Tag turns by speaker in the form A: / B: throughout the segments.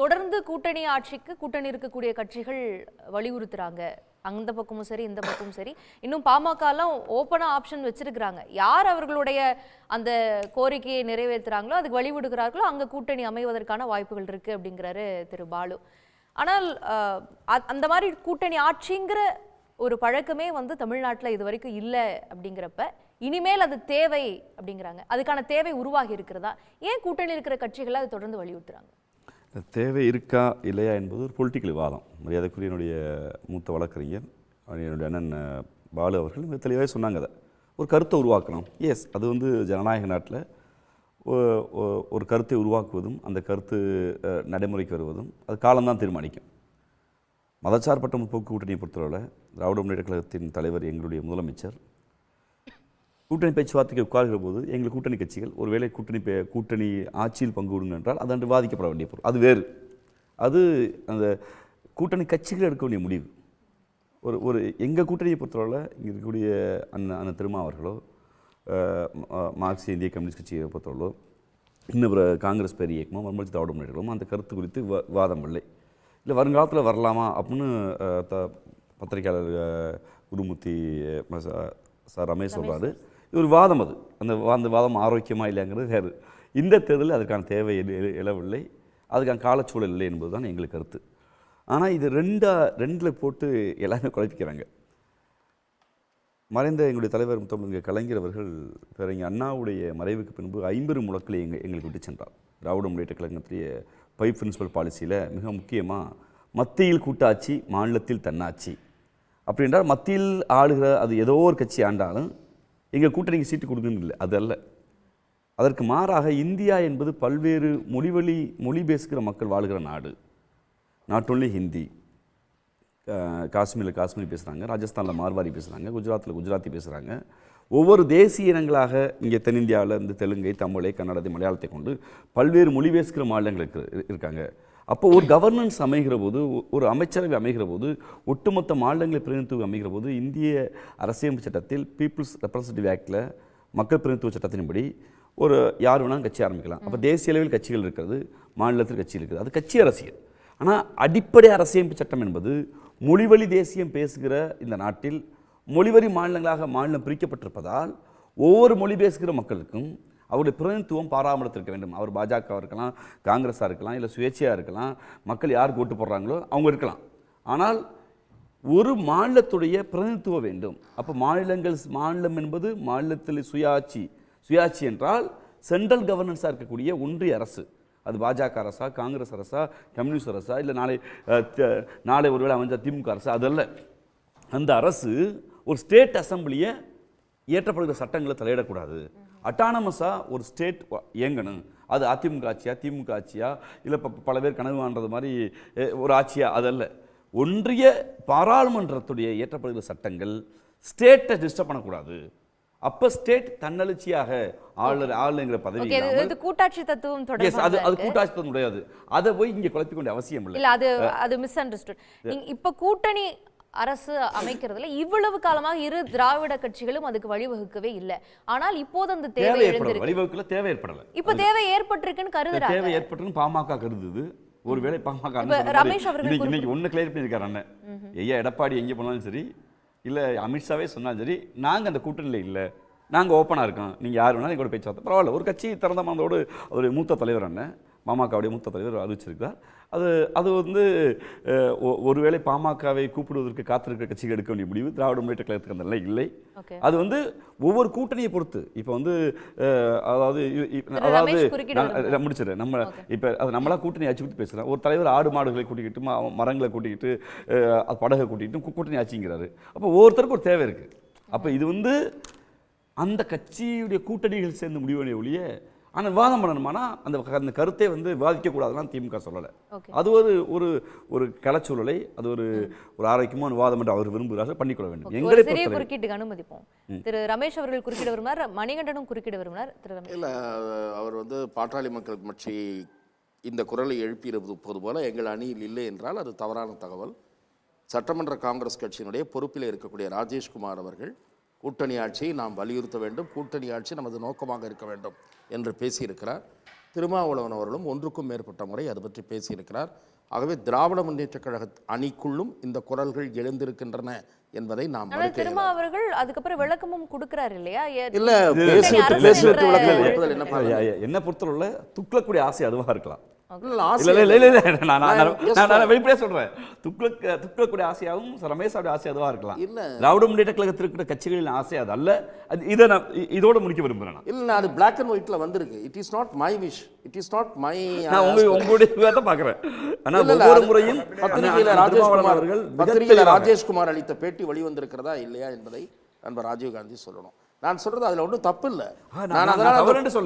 A: தொடர்ந்து கூட்டணி ஆட்சிக்கு கூட்டணி இருக்கக்கூடிய கட்சிகள் வலியுறுத்துறாங்க. அந்த பக்கமும் சரி இந்த பக்கமும் சரி. இன்னும் பாமகலாம் ஓப்பனா ஆப்ஷன் வச்சிருக்கிறாங்க. யார் அவர்களுடைய அந்த கோரிக்கையை நிறைவேற்றுறாங்களோ அதுக்கு வழிவிடுகிறார்களோ அங்க கூட்டணி அமைவதற்கான வாய்ப்புகள் இருக்கு அப்படிங்கிறாரு திரு பாலு. ஆனால் அ- அந்த மாதிரி கூட்டணி ஆட்சிங்கிற ஒரு பழக்கமே வந்து தமிழ்நாட்டில் இது வரைக்கும் இல்லை அப்படிங்கிறப்ப இனிமேல் அது தேவை அப்படிங்கிறாங்க. அதுக்கான தேவை உருவாகி இருக்கிறதா? ஏன் கூட்டணி இருக்கிற கட்சிகளை அது தொடர்ந்து வலியுறுத்துறாங்க?
B: தேவை இருக்கா இல்லையா என்பது ஒரு பொலிட்டிக்கல் விவாதம். மரியாதைக்குரிய என்னுடைய மூத்த வழக்கறிஞர் என்னுடைய அண்ணன் பாலு அவர்கள் மிக தெளிவாக சொன்னாங்க அதை. ஒரு கருத்தை உருவாக்கணும். எஸ் அது வந்து ஜனநாயக நாட்டில் ஒரு கருத்தை உருவாக்குவதும் அந்த கருத்து நடைமுறைக்கு வருவதும் அது காலம்தான் தீர்மானிக்கும். மதச்சார்பற்ற முற்போக்கு கூட்டணியை பொறுத்தவரை திராவிட முன்னேற்ற கழகத்தின் தலைவர் எங்களுடைய முதலமைச்சர் கூட்டணி பேச்சுவார்த்தைக்கு உட்கார்கிற போது எங்கள் கூட்டணி கட்சிகள் ஒருவேளை கூட்டணி பே- கூட்டணி ஆட்சியில் பங்கு விடுங்க என்றால் அது அன்று பாதிக்கப்பட வேண்டிய பொருள். அது வேறு. அது அந்த கூட்டணி கட்சிகள் எடுக்க வேண்டிய முடிவு. ஒரு ஒரு எங்கள் கூட்டணியை பொறுத்தளவில் இங்கே இருக்கக்கூடிய அண்ணன் அண்ணன் திருமா அவர்களோ மார்க்சிய இந்திய கம்யூனிஸ்ட் கட்சியை பொறுத்தவரையிலோ இன்னும் பிற காங்கிரஸ் பேர் இயக்கமோ மறுமலர்ச்சி திராவிட முன்னேற்றமோ அந்த கருத்து குறித்து விவா- விவாதம் இல்லை. இல்லை வருங்காலத்தில் வரலாமா அப்படின்னு த பத்திரிகையாளர் குருமூர்த்தி சார் ரமேஷ் சொல்கிறாரு ஒரு வாதம் அது. அந்த வா- அந்த வாதம் ஆரோக்கியமாக இல்லைங்கிறது வேறு. இந்த தேர்தலில் அதற்கான தேவை எழவில்லை. அதுக்கான காலச்சூழல் இல்லை என்பது தான் எங்களுக்கு கருத்து. ஆனால் இது ரெண்டாக ரெண்டில் போட்டு எல்லாமே குழப்பிக்கிறாங்க. மறைந்த எங்களுடைய தலைவர் முத்தமிழ் கலைஞர் அவர்கள் பேரறிஞர் அண்ணாவுடைய மறைவுக்கு பின்பு ஐம்பெரும் முழக்களை எங்கள் எங்களுக்கு விட்டு சென்றார். திராவிட முன்னேற்ற கழகத்துடைய பை பிரின்சிபல் பாலிசியில் மிக முக்கியமாக மத்தியில் கூட்டாட்சி மாநிலத்தில் தன்னாட்சி. அப்படி என்றால் மத்தியில் ஆளுகிற அது ஏதோ ஒரு கட்சி ஆண்டாலும் எங்கள் கூட்டணிக்கு சீட்டு கொடுக்குன்னு இல்லை. அதல்ல. அதற்கு மாறாக இந்தியா என்பது பல்வேறு மொழிவழி மொழி பேசுகிற மக்கள் வாழுகிற நாடு. நாட் ஒன்லி ஹிந்தி காஷ்மீரில் காஷ்மீரி பேசுகிறாங்க ராஜஸ்தானில் மார்வாரி பேசுகிறாங்க குஜராத்தில் குஜராத்தி பேசுகிறாங்க ஒவ்வொரு தேசிய இனங்களாக இங்கே தென்னிந்தியாவில் இருந்து தெலுங்கை தமிழை கன்னடத்தை மலையாளத்தை கொண்டு பல்வேறு மொழி பேசுகிற மாநிலங்கள் இருக்கு- இருக்காங்க. அப்போ ஒரு கவர்னன்ஸ் அமைகிற போது ஒரு அமைச்சரவை அமைகிற போது ஒட்டுமொத்த மாநிலங்களை பிரதிநிதித்துவம் அமைகிற போது இந்திய அரசியலமைப்பு சட்டத்தில் பீப்புள்ஸ் ரெப்ரசன்டேட்டிவ் ஆக்டில் மக்கள் பிரதிநிதித்துவ சட்டத்தின்படி ஒரு யார் வேணாலும் கட்சி ஆரம்பிக்கலாம். அப்போ தேசிய அளவில் கட்சிகள் இருக்கிறது மாநிலத்தில் கட்சிகள் இருக்குது. அது கட்சி அரசியல். ஆனால் அடிப்படை அரசியமைப்பு சட்டம் என்பது மொழிவழி தேசியம் பேசுகிற இந்த நாட்டில் மொழிவழி மாநிலங்களாக மாநிலம் பிரிக்கப்பட்டிருப்பதால் ஒவ்வொரு மொழி பேசுகிற மக்களுக்கும் அவருடைய பிரதிநிதித்துவம் பாராமலத்திருக்க வேண்டும். அவர் பாஜக இருக்கலாம் காங்கிரஸாக இருக்கலாம் இல்லை சுயேட்சையாக இருக்கலாம் மக்கள் யாருக்கு ஓட்டு போடுறாங்களோ அவங்க இருக்கலாம். ஆனால் ஒரு மாநிலத்துடைய பிரதிநிதித்துவம் வேண்டும். அப்போ மாநிலங்கள் மாநிலம் என்பது மாநிலத்தில் சுயாட்சி. சுயாட்சி என்றால் சென்ட்ரல் கவர்னன்ஸாக இருக்கக்கூடிய ஒன்றிய அரசு. அது பாஜக அரசா காங்கிரஸ் அரசா கம்யூனிஸ்ட் அரசா இல்லை நாளை நாளை ஒருவேளை அமைஞ்சா திமுக அரசு அதல்ல. அந்த அரசு ஒரு ஸ்டேட் அசம்பிளியை இயற்றப்படுகிற சட்டங்களை தலையிடக்கூடாது. அட்டானமஸாக ஒரு ஸ்டேட் இயங்கணும். அது அதிமுக ஆட்சியா திமுக ஆட்சியா இல்லை பல பேர் கனவு காண்றது மாதிரி ஒரு ஆட்சியா அதல்ல. ஒன்றிய பாராளுமன்றத்துடைய இயற்றப்படுகிற சட்டங்கள் ஸ்டேட்டை டிஸ்டர்ப் பண்ணக்கூடாது. அப்போ ஸ்டேட் தன்னெழுச்சியாக ஆளுநர் ஆளுங்கிற பதவி
A: இது கூட்டாட்சி தத்துவம்
B: அது அது கூட்டாட்சி முடியாது அதை போய் இங்கே குழப்பிக் கொண்ட அவசியம் இல்லை.
A: அது அது மிஸ் அண்டர்ஸ்டுட் இப்ப கூட்டணி அரசு அமைக்கிறதுல இவ்வளவு காலமாக இரு திராவிட கட்சிகளும் அதுக்கு வழிவகுக்கவே இல்லை. ஆனால் இப்போது அந்த தேவை
B: வழிவகுக்கல தேவை ஏற்படல
A: இப்ப தேவை ஏற்பட்டிருக்குன்னு கருதுறாங்க.
B: தேவை ஏற்பட்டுன்னு பாமக கருதுது. ஒருவேளை பாமக
A: ரமேஷ் அவர்கள்
B: இன்னைக்கு ஒண்ணு கிளியர் பண்ணியிருக்காரு அண்ணன். ஐயா எடப்பாடி எங்கே போனாலும் சரி இல்ல அமித்ஷாவே சொன்னாலும் சரி நாங்க அந்த கூட்டணியில இல்ல. நாங்க ஓப்பனா இருக்கோம். நீங்க யார் வேணாலும் எங்களோட பேச்சுவார்த்தை பரவாயில்ல. ஒரு கட்சி திறந்த மனதோடு ஒரு மூத்த தலைவர் அண்ணன். பாமகவுடைய மூத்த தலைவர் அறிவிச்சிருக்கிறார். அது அது வந்து ஒருவேளை பாமகவை கூப்பிடுவதற்கு காத்திருக்கிற கட்சிகள் எடுக்க வேண்டிய முடிவு திராவிட முன்னேற்ற கழகத்துக்கு அந்த நிலை இல்லை. அது வந்து ஒவ்வொரு கூட்டணியை பொறுத்து. இப்போ வந்து அதாவது அதாவது முடிச்சிடுறேன். நம்ம இப்போ அது நம்மளா கூட்டணி ஆட்சி பற்றி பேசுகிறோம் ஒரு தலைவர் ஆடு மாடுகளை கூட்டிக்கிட்டு மரங்களை கூட்டிக்கிட்டு படகை கூட்டிக்கிட்டு கூ- கூட்டணி ஆட்சிங்கிறாரு. அப்போ ஒவ்வொருத்தருக்கும் ஒரு தேவை இருக்குது அப்போ இது வந்து அந்த கட்சியுடைய கூட்டணிகள் சேர்ந்து முடிவு ஒழிய ஆனால் விவாதம் பண்ணணுமானா அந்த அந்த கருத்தை வந்து விவாதிக்கக்கூடாதுலாம் திமுக சொல்லலை. அது ஒரு ஒரு ஒரு கலச்சூழலை அது ஒரு ஒரு ஆரோக்கியமான விவாதம் என்று அவர் விரும்புகிறார்கள் பண்ணிக்கொள்ள வேண்டும்.
A: ஒரு
B: எங்களை
A: சிறிய
B: பொறுத்தவரை.
A: குறுக்கீட்டுக்கு அனுமதிப்போம். திரு ரமேஷ் அவர்கள் குறுக்கிட விரும்பினார் மணிகண்டனும் குறுக்கிட விரும்பினார் திரு ரமேஷ்.
C: இல்லை அவர் வந்து பாட்டாளி மக்கள் கட்சி இந்த குரலை எழுப்பியிருப்பது போல எங்கள் அணியில் இல்லை என்றால் அது தவறான தகவல். சட்டமன்ற காங்கிரஸ் கட்சியினுடைய பொறுப்பில் இருக்கக்கூடிய ராஜேஷ்குமார் அவர்கள் கூட்டணி ஆட்சியை நாம் வலியுறுத்த வேண்டும். கூட்டணி ஆட்சி நமது நோக்கமாக இருக்க வேண்டும் என்று பேசியிருக்கிறார். திருமாவளவன் அவர்களும் ஒன்றுக்கும் மேற்பட்ட முறை அது பற்றி பேசியிருக்கிறார். ஆகவே திராவிட முன்னேற்றக் கழக அணிக்குள்ளும் இந்த குரல்கள் எழுந்திருக்கின்றன என்பதை நாம்
A: திருமா அவர்கள் அதுக்கப்புறம் விளக்கமும் கொடுக்கறாரு இல்லையா?
C: இல்ல என்ன
B: பொறுத்தவரை துக்ளக்கூடிய ஆசை அதுவாக இருக்கலாம். வெளிப்படையா சொல்றேன். துக்ளக் துக்ளக்கூடிய ஆசையாகவும் ரமேஷோட ஆசை அதுவா இருக்கலாம்.
C: இல்ல.
B: திராவிட முன்னேற்ற கழகத்தில் இருக்கிற கட்சிகளின் ஆசை அது அல்ல. அது இதை நான் இதோட முடிக்க விரும்புறேன்.
C: இல்ல அது பிளாக் அண்ட் ஒயிட்ல வந்திருக்கு. It is not my wish it is not my
B: நான் உங்க உங்களுடைய பாக்குறேன். ஆனா ஒவ்வொரு முறையும்
C: பத்திரிகையில ராஜேஷ்குமார்
B: அவர்கள்
C: பத்திரிகையில ராஜேஷ்குமார் அளித்த பேட்டி வெளிவந்திருக்கிறதா இல்லையா என்பதை நண்பர் ராஜீவ்காந்தி சொல்லணும். நான் சொல்றது அதுல ஒன்றும் தப்பு இல்ல
B: நான்
C: அதனால.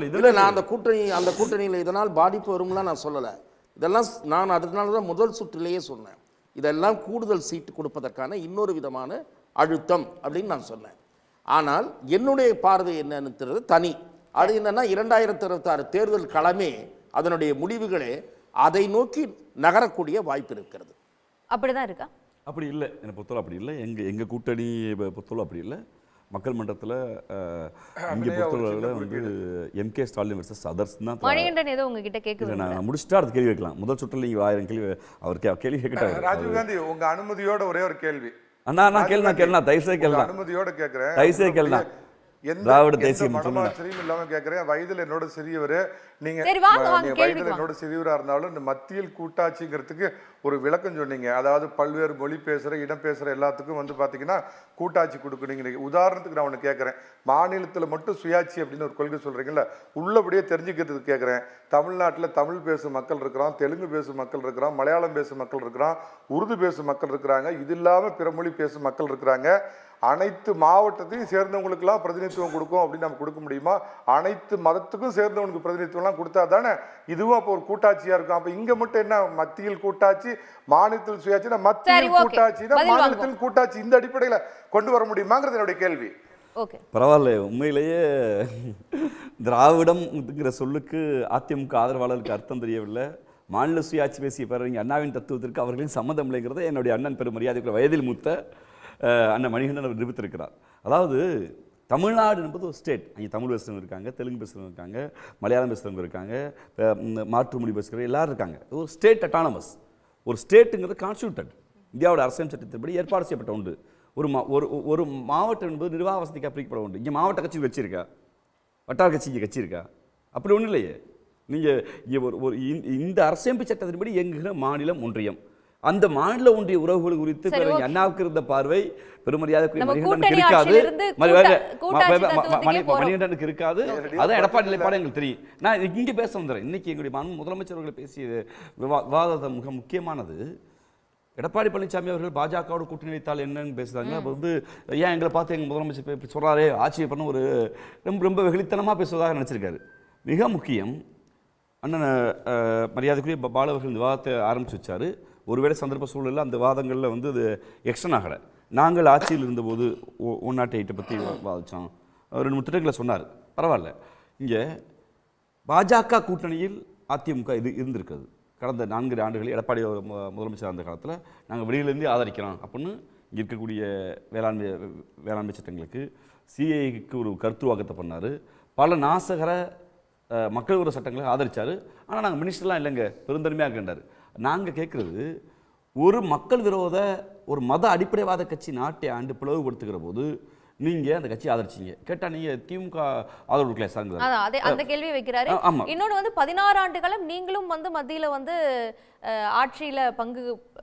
B: இதுல
C: இல்ல நான் அந்த கூட்டணி அந்த கூட்டணியில இதனால் பாதிப்பு வரும்லாம் நான் சொல்லல. இதெல்லாம் நான் அதனால தான் முதல் சுற்றிலேயே சொன்னேன். இதெல்லாம் கூடுதல் சீட்டு கொடுப்பதற்கான இன்னொரு விதமான அழுத்தம் அப்படின்னு நான் சொன்னேன். ஆனால் என்னுடைய பார்வை என்னன்னு தனி. அது என்னன்னா இரண்டாயிரத்தி இருபத்தாறு தேர்தல் களமே அதனுடைய முடிவுகளே அதை நோக்கி நகரக்கூடிய வாய்ப்பு இருக்கிறது.
A: அப்படிதான் இருக்கா?
B: அப்படி இல்லை. என்னை பொறுத்தவரை அப்படி இல்லை. எங்க எங்க கூட்டணி பொறுத்தவரை அப்படி இல்லை. மக்கள் மன்றத்தில் இங்கே பொறுத்தவரை வந்து எம்கே ஸ்டாலின் வர்சஸ் அதர்ஸ் தான்
A: மணிகண்டன் ஏதோ உங்ககிட்ட கேட்க
B: இல்லை
A: விரும்புறேன்.
B: நான் முடிச்சுட்டா அடுத்த கேள்வி வைக்கலாம் முதல் சுற்றில் நீங்கள் ஆயிரம் கேள்வி அவர் கேள்வி கேட்கட்டாரு
D: ராஜீவ் காந்தி உங்க அனுமதியோட ஒரே ஒரு கேள்வி.
B: அண்ணா நான் கேள்வி நான் கேள்வி தயவு செய்து
D: உங்க
B: கேள்வி
D: அனுமதியோட கேக்குறேன்.
B: தயவு செய்து கேளுண்ணா.
D: எந்த
B: திராவிட சொல்லுங்க.
D: மனமாச்சரியம் இல்லாம கேக்குறேன். வயதுல என்னோட சிறியவர். நீங்க வயதுல. என்னோட சிறியவரா இருந்தாலும் இந்த மத்தியில் கூட்டாட்சிங்கிறதுக்கு ஒரு விளக்கம் சொன்னீங்க. அதாவது பல்வேறு மொழி பேசுற இடம் பேசுற எல்லாத்துக்கும் வந்து பாத்தீங்கன்னா கூட்டாட்சி கொடுக்குறீங்க உதாரணத்துக்கு நான் ஒண்ணு கேக்குறேன். மாநிலத்துல மட்டும் சுயாட்சி அப்படின்னு ஒரு கொள்கை சொல்றீங்கல்ல உள்ளபடியே தெரிஞ்சுக்கிறதுக்கு கேக்குறேன். தமிழ்நாட்டுல தமிழ் பேசும் மக்கள் இருக்கிறோம் தெலுங்கு பேசும் மக்கள் இருக்கிறோம் மலையாளம் பேசும் மக்கள் இருக்கிறோம் உருது பேசும் மக்கள் இருக்கிறாங்க இது இல்லாம பிற மொழி பேசும் மக்கள் இருக்கிறாங்க. அனைத்து மாவட்டத்தையும் சேர்ந்தவங்களுக்கெல்லாம் பிரதிநிதித்துவம் கொடுக்கும் அப்படின்னு நம்ம கொடுக்க முடியுமா? அனைத்து மதத்துக்கும் சேர்ந்தவனுக்கு பிரதிநிதித்துவம்லாம் கொடுத்தா தானே இதுவும் அப்போ ஒரு கூட்டாட்சியா இருக்கும். அப்ப இங்க மட்டும் என்ன? மத்தியில் கூட்டாட்சி மாநிலத்தில் சுயாட்சினா மத்தியில்
A: okay.
D: கூட்டாட்சி மாநிலத்தில் கூட்டாட்சி இந்த அடிப்படையில கொண்டு வர முடியுமாங்கிறது என்னுடைய கேள்வி.
A: ஓகே.
B: பரவாயில்ல உண்மையிலேயே திராவிடம்ங்கிற சொல்லுக்கு அதிமுக ஆதரவாளருக்கு அர்த்தம் தெரியவில்லை. மாநில சுயாட்சி பேசிய பேரறிஞர் அண்ணாவின் தத்துவத்திற்கு அவர்களின் சம்மதம் இல்லைங்கிறத என்னுடைய அண்ணன் பெரும் மரியாதைக்குள்ள வயதில் மூத்த அண்ணன் மணிகண்டன் அவர் நிரூபித்திருக்கிறார். அதாவது தமிழ்நாடு என்பது ஒரு ஸ்டேட் அங்கே தமிழ் பேசுகிறவங்க இருக்காங்க தெலுங்கு பேசுகிறவங்க இருக்காங்க மலையாளம் பேசுகிறவங்க இருக்காங்க மாற்று மொழி பேசுகிறவங்க எல்லோரும் இருக்காங்க. ஒரு ஸ்டேட் அட்டானமஸ் ஒரு ஸ்டேட்டுங்கிறது கான்ஸ்டியூட்டட் இந்தியாவோட அரசியல் சட்டத்தின்படி ஏற்பாடு செய்யப்பட்ட உண்டு ஒரு மா ஒரு ஒரு மாவட்டம் என்பது நிர்வாக வசதிக்கு பிரிக்கப்பட உண்டு இங்கே மாவட்ட கட்சி வச்சிருக்கா? வட்டார கட்சி இங்கே கட்சி இருக்கா அப்படி ஒன்றும் இல்லையே. நீங்கள் இங்கே ஒரு ஒரு இந்த- இந்த அரசியமைப்பு சட்டத்தின்படி இயங்குகிற மாநிலம் ஒன்றியம். அந்த மாநில ஒன்றிய உறவுகள் குறித்து பிறகு. அண்ணாவுக்கு இருந்த பார்வை பெருமரியாதைக்குரிய மணிகண்டனுக்கு இருக்காது. மணிகண்டனுக்கு இருக்காது. அதான் எடப்பாடி நிலைப்பாடு எங்களுக்கு தெரியும். நான் இங்கே பேச வந்துடுறேன் இன்னைக்கு எங்களுடைய முதலமைச்சர் அவர்கள் பேசிய விவா- விவாதம் மிக முக்கியமானது. எடப்பாடி பழனிசாமி அவர்கள் பாஜகவோட கூட்டணி வைத்தால் என்னன்னு பேசுறாங்க. அப்ப வந்து ஏன் எங்களை பார்த்து எங்கள் முதலமைச்சர் இப்ப இப்படி சொல்றாரே? ஆட்சி பண்ண ஒரு ரொம்ப ரொம்ப வெகுளித்தனமாக பேசுவதாக நினச்சிருக்காரு. மிக முக்கியம் அண்ணன் மரியாதைக்குரிய பா- பாலு அவர்கள் இந்த விவாதத்தை ஆரம்பிச்சு வச்சாரு. ஒருவேளை சந்தர்ப்ப சூழலில் அந்த வாதங்களில் வந்து அது எக்ஸ்டன் ஆகலை. நாங்கள் ஆட்சியில் இருந்தபோது ஒன் நாட் எயிட்டை பற்றி வாதித்தோம் ரெண்டு மூணு திட்டங்களை சொன்னார். பரவாயில்ல. இங்கே பாஜக கூட்டணியில் அதிமுக இது இருந்திருக்குது கடந்த நான்கு ஆண்டுகளில் எடப்பாடி முதலமைச்சர் அந்த காலத்தில் நாங்கள் வெளியிலேருந்து ஆதரிக்கிறோம் அப்படின்னு இங்கே இருக்கக்கூடிய வேளாண்மை வேளாண்மை சட்டங்களுக்கு சிஏக்கு ஒரு கருத்துவாக்கத்தை பண்ணார். பல நாசகர மக்கள் விரோத சட்டங்களை ஆதரிச்சார். ஆனால் நாங்கள் மினிஸ்டர்லாம் இல்லைங்க. பெருந்தன்மையாக இருக்கின்றார். நாங்கள் கேட்குறது ஒரு மக்கள் விரோத ஒரு மத அடிப்படைவாத கட்சி நாட்டை ஆண்டு பிளவுபடுத்துகிற போது நீங்கள் அந்த கட்சியை ஆதரிச்சீங்க. கேட்டால் நீங்கள் திமுக ஆதரவு
A: அதான் அதே அந்த கேள்வியை வைக்கிறாரு. இன்னொன்னு வந்து பதினாறு ஆண்டு காலம் நீங்களும் வந்து மத்தியில வந்து ஆட்சியில பங்கு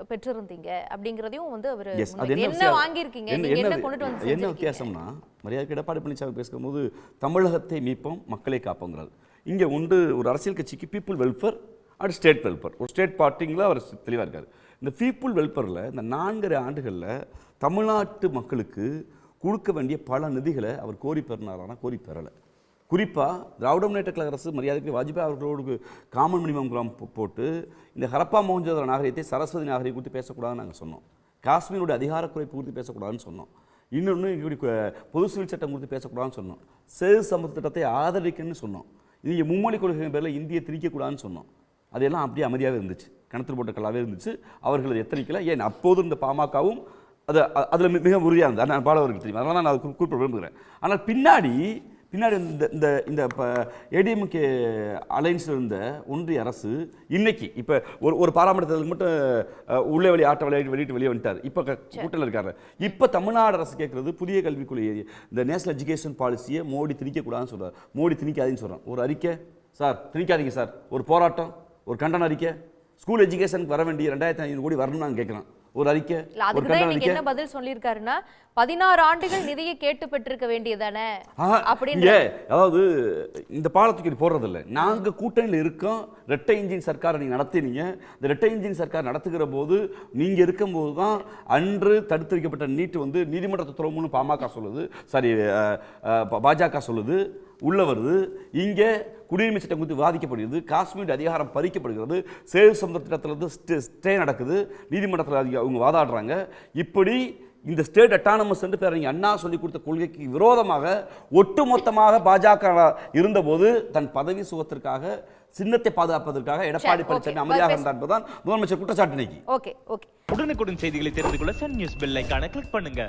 A: பெற்றிருந்தீங்க அப்படிங்கறதையும் வந்து அவர்
B: என்ன
A: வாங்கியிருக்கீங்க?
B: என்ன-
A: கொண்டுட்டு வந்து
B: என்ன? வித்தியாசம்னா மரியாதைக்கு எடப்பாடி பழனிசாமி பேசும்போது தமிழகத்தை மீட்போம் மக்களை காப்போங்கிறார். இங்கே உண்டு ஒரு அரசியல் கட்சிக்கு பீப்புள் வெல்ஃபேர் அடுத்து ஸ்டேட் வெல்பர் ஒரு ஸ்டேட் பார்ட்டிங்கில் அவர் தெளிவாக இருக்கார். இந்த பீப்புள் வெல்பரில் இந்த நான்கரை ஆண்டுகளில் தமிழ்நாட்டு மக்களுக்கு கொடுக்க வேண்டிய பல நிதிகளை அவர் கோரி பெறினாரானா கோரி பெறலை. குறிப்பாக திராவிட முன்னேற்ற கழக அரசு மரியாதைக்கு வாஜ்பாய் அவர்களோடு காமன் மினிமம் கிராம் போட்டு இந்த ஹரப்பா மோகஞ்சோதர நாகரிகத்தை சரஸ்வதி நாகரிகம் குறித்து பேசக்கூடாதுன்னு நாங்கள் சொன்னோம். காஷ்மீருடைய அதிகார குறைப்பு குறித்து பேசக்கூடாதுன்னு சொன்னோம். இன்னொன்று இப்படி பொது சிவில் சட்டம் குறித்து பேசக்கூடாதுன்னு சொன்னோம். சேது சமூக திட்டத்தை ஆதரிக்கணும்னு சொன்னோம். இங்கே மும்மொழி கொள்கையின் பேரில் இந்தியை திரிக்கக்கூடாதுன்னு சொன்னோம். அதெல்லாம் அப்படியே அமைதியாகவே இருந்துச்சு. கணத்தில் போட்ட கல்லாவே இருந்துச்சு. அவர்கள் அதை எத்தனைக்கல? ஏன் அப்போது இருந்த பாமகவும் அது அதில் மிக உறுதியாக இருந்தது. நான் பாலவர்களுக்கு தெரியும். அதனால நான் அதை குறி- குறிப்பிட விரும்புகிறேன். ஆனால் பின்னாடி பின்னாடி இந்த இந்த இந்த இப்போ ஏடிஎம்கே அலைன்ஸில் இருந்த ஒன்றிய அரசு இன்னைக்கு இப்போ ஒரு ஒரு பாராமட்டத்துக்கு மட்டும் உள்ளே வெளியே ஆட்ட விளையாட்டு வெளியிட்டு வெளியே வந்துட்டார். இப்போ கூட்டத்தில் இருக்காரு. இப்போ தமிழ்நாடு அரசு கேட்குறது புதிய கல்விக் கொள்கை இந்த நேஷனல் எஜுகேஷன் பாலிசியை மோடி திணிக்கக்கூடாதுன்னு சொல்கிறார் மோடி திணிக்காதீங்கன்னு சொல்கிறார் ஒரு அறிக்கை சார் திணிக்காதீங்க சார். ஒரு போராட்டம். ஒரு கண்டன அறிக்கை. ஸ்கூல் எஜுகேஷனுக்கு வர வேண்டிய ரெண்டாயிரத்தி ஐநூறு கோடி வரணும்னு நான் கேட்குறேன். ஒரு அறிக்கை
A: அதுக்கு என்ன பதில் சொல்லியிருக்காருன்னா பதினாறு ஆண்டுகள் நிதியை கேட்டு பெற்றிருக்க வேண்டியதானே? அப்படின்னு
B: அதாவது இந்த பாலத்துக்கு போடுறது இல்லை நாங்க கூட்டணியில் இருக்கோம். ரெட்டை இன்ஜின் சர்க்காரை நீங்க நடத்தினீங்க. இந்த ரெட்டை இன்ஜின் சர்க்கார் நடத்துகிற போது நீங்க இருக்கும்போது தான் அன்று தடுத்து வைக்கப்பட்ட நீட் வந்து நீதிமன்றத்தை துறவுன்னு பாமக சொல்லுது. சாரி பாஜக சொல்லுது. உள்ள வருது. இங்கே குடியுரிமை சட்டம் குறித்து விவாதிக்கப்படுகிறது. காஷ்மீர் அதிகாரம் பறிக்கப்படுகிறது. சேவ் சமுத்திர திட்டத்திலிருந்து ஸ்டே ஸ்டே நடக்குது. நீதிமன்றத்தில் அதிக- அவங்க வாதாடுறாங்க. இப்படி இந்த ஸ்டேட் அட்டானமஸ் என்று பேர் அண்ணா சொல்லி கொடுத்த கொள்கைக்கு விரோதமாக ஒட்டுமொத்தமாக பாஜக இருந்தபோது தன் பதவி சுகத்திற்காக சின்னத்தை பாதுகாப்பதற்காக எடப்பாடி பழனிசாமி. அமைதியாக இருந்தார் என்பதுதான் முதலமைச்சர் குற்றச்சாட்டு இன்னைக்கு
A: ஓகே ஓகே.
E: உடனுக்குடன் செய்திகளை தெரிந்து கொள்ள சன் நியூஸ் பெல் ஐகானை கிளிக் பண்ணுங்க.